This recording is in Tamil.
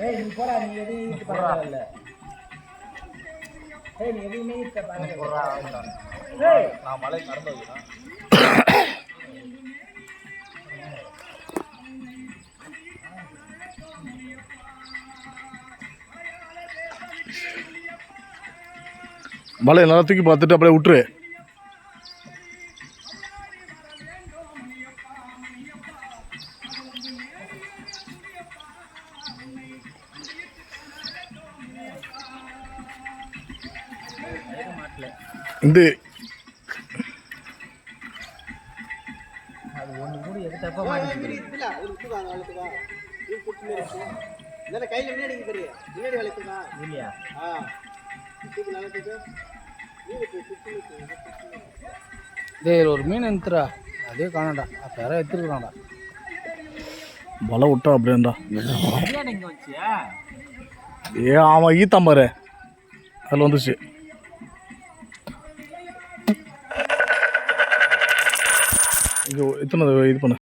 ஏய் நீ போடா நீ எதையும் ஈட்டு பண்ண இல்ல. ஏய் நீ எதையுமே ஈட்ட பண்ண ஏய். நான் மலை நடந்து வைக்கிறேன் மலையை நல்லா தூக்கி பார்த்துட்டு அப்படியே விட்டுரு. இந்த. அது ஒண்ணு கூட எது தப்பா மாட்டேங்குது இல்ல இது விட்டுதான் வளர்த்துவா இது புட்டு மாரி இருக்கு இல்ல கையில முன்னாடி இங்க பெரிய முன்னாடி வளர்த்துவா இல்லையா? ஆ. தூக்கு நல்லா தூக்கு நீங்க சுத்தி டேய் ஒரு மீன் எடுத்துடா அதே காணடா அப்போ யாரோ எடுத்துருக்குறான்டா. வலை விட்டா வச்சியா ஏ அவன் ஈத்தான் பாரு. அதில் வந்துச்சு. இது எத்தனை இது பண்ணு?